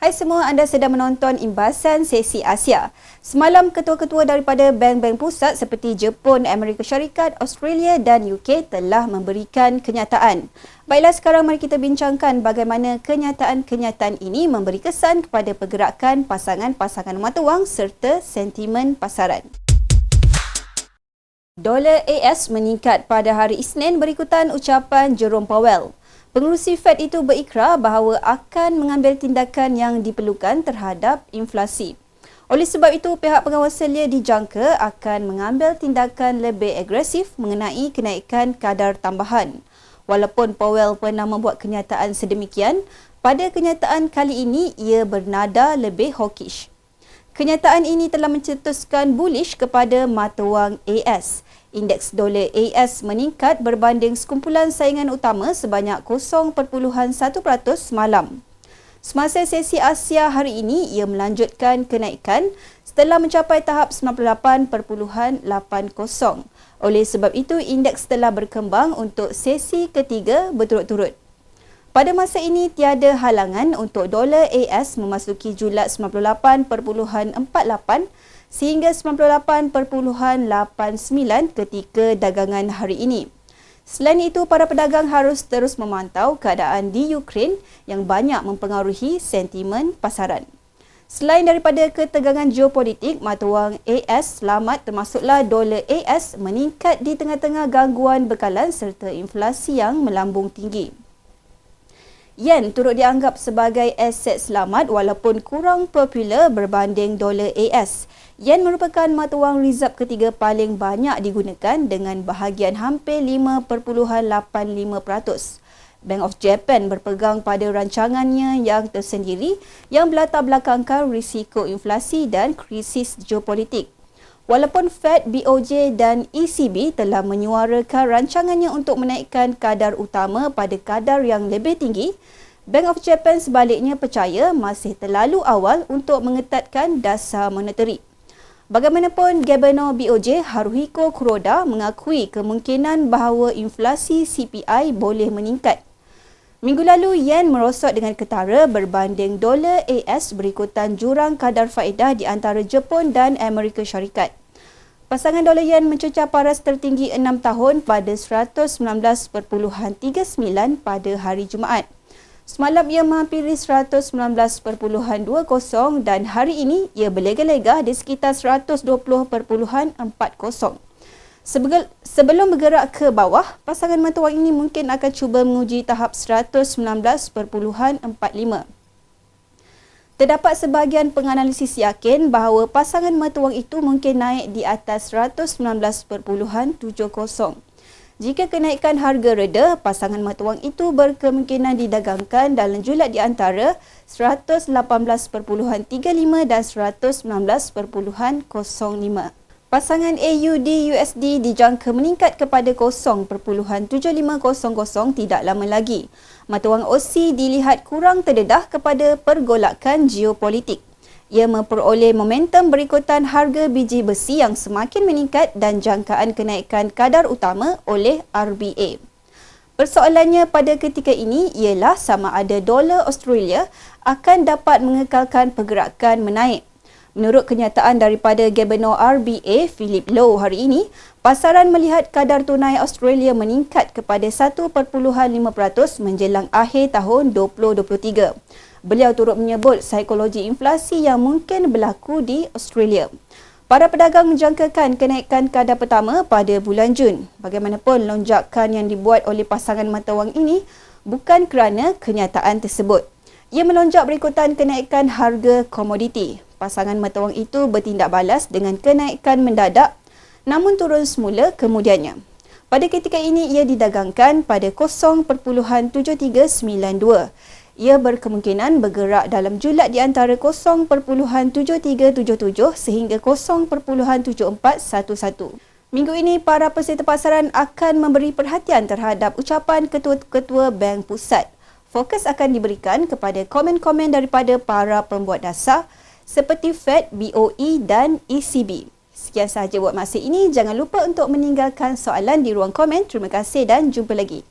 Hai semua, anda sedang menonton imbasan sesi Asia. Semalam ketua-ketua daripada bank-bank pusat seperti Jepun, Amerika Syarikat, Australia dan UK telah memberikan kenyataan. Baiklah sekarang mari kita bincangkan bagaimana kenyataan-kenyataan ini memberi kesan kepada pergerakan pasangan-pasangan mata wang serta sentimen pasaran. Dolar AS meningkat pada hari Isnin berikutan ucapan Jerome Powell. Pengurusi Fed itu berikrar bahawa akan mengambil tindakan yang diperlukan terhadap inflasi. Oleh sebab itu, pihak pengawasannya dijangka akan mengambil tindakan lebih agresif mengenai kenaikan kadar tambahan. Walaupun Powell pernah membuat kenyataan sedemikian, pada kenyataan kali ini ia bernada lebih hawkish. Kenyataan ini telah mencetuskan bullish kepada mata wang AS. Indeks dolar AS meningkat berbanding sekumpulan saingan utama sebanyak 0.1% malam. Semasa sesi Asia hari ini, ia melanjutkan kenaikan setelah mencapai tahap 98.80. Oleh sebab itu, indeks telah berkembang untuk sesi ketiga berturut-turut. Pada masa ini, tiada halangan untuk dolar AS memasuki julat 98.48 sehingga 98.89 ketika dagangan hari ini. Selain itu, para pedagang harus terus memantau keadaan di Ukraine yang banyak mempengaruhi sentimen pasaran. Selain daripada ketegangan geopolitik, mata wang AS selamat termasuklah dolar AS meningkat di tengah-tengah gangguan bekalan serta inflasi yang melambung tinggi. Yen turut dianggap sebagai aset selamat walaupun kurang popular berbanding dolar AS. Yen merupakan mata wang rizab ketiga paling banyak digunakan dengan bahagian hampir 5.85%. Bank of Japan berpegang pada rancangannya yang tersendiri yang berlatar belakangkan risiko inflasi dan krisis geopolitik. Walaupun Fed, BOJ dan ECB telah menyuarakan rancangannya untuk menaikkan kadar utama pada kadar yang lebih tinggi, Bank of Japan sebaliknya percaya masih terlalu awal untuk mengetatkan dasar monetari. Bagaimanapun, Gubernur BOJ Haruhiko Kuroda mengakui kemungkinan bahawa inflasi CPI boleh meningkat. Minggu lalu, yen merosot dengan ketara berbanding dolar AS berikutan jurang kadar faedah di antara Jepun dan Amerika Syarikat. Pasangan dolar yen mencecah paras tertinggi 6 tahun pada 119.39 pada hari Jumaat. Semalam ia menghampiri 119.20 dan hari ini ia berlega-lega di sekitar 120.40. Sebelum bergerak ke bawah, pasangan mata wang ini mungkin akan cuba menguji tahap 119.45. Terdapat sebahagian penganalisis yakin bahawa pasangan mata wang itu mungkin naik di atas 119.70. Jika kenaikan harga reda, pasangan mata wang itu berkemungkinan didagangkan dalam julat di antara 118.35 dan 119.05. Pasangan AUD USD dijangka meningkat kepada 0.7500 tidak lama lagi. Mata wang OC dilihat kurang terdedah kepada pergolakan geopolitik ia memperoleh momentum berikutan harga biji besi yang semakin meningkat dan jangkaan kenaikan kadar utama oleh RBA. Persoalannya pada ketika ini ialah sama ada dolar Australia akan dapat mengekalkan pergerakan menaik. Menurut kenyataan daripada Gubernur RBA Philip Lowe hari ini, pasaran melihat kadar tunai Australia meningkat kepada 1.5% menjelang akhir tahun 2023. Beliau turut menyebut psikologi inflasi yang mungkin berlaku di Australia. Para pedagang menjangkakan kenaikan kadar pertama pada bulan Jun. Bagaimanapun lonjakan yang dibuat oleh pasangan mata wang ini bukan kerana kenyataan tersebut. Ia melonjak berikutan kenaikan harga komoditi. Pasangan mata wang itu bertindak balas dengan kenaikan mendadak namun turun semula kemudiannya. Pada ketika ini ia didagangkan pada 0.7392 ia berkemungkinan bergerak dalam julat di antara 0.7377 sehingga 0.7411. Minggu ini, para peserta pasaran akan memberi perhatian terhadap ucapan ketua-ketua bank pusat. Fokus akan diberikan kepada komen-komen daripada para pembuat dasar seperti Fed, BOE dan ECB. Sekian sahaja buat masa ini. Jangan lupa untuk meninggalkan soalan di ruang komen. Terima kasih dan jumpa lagi.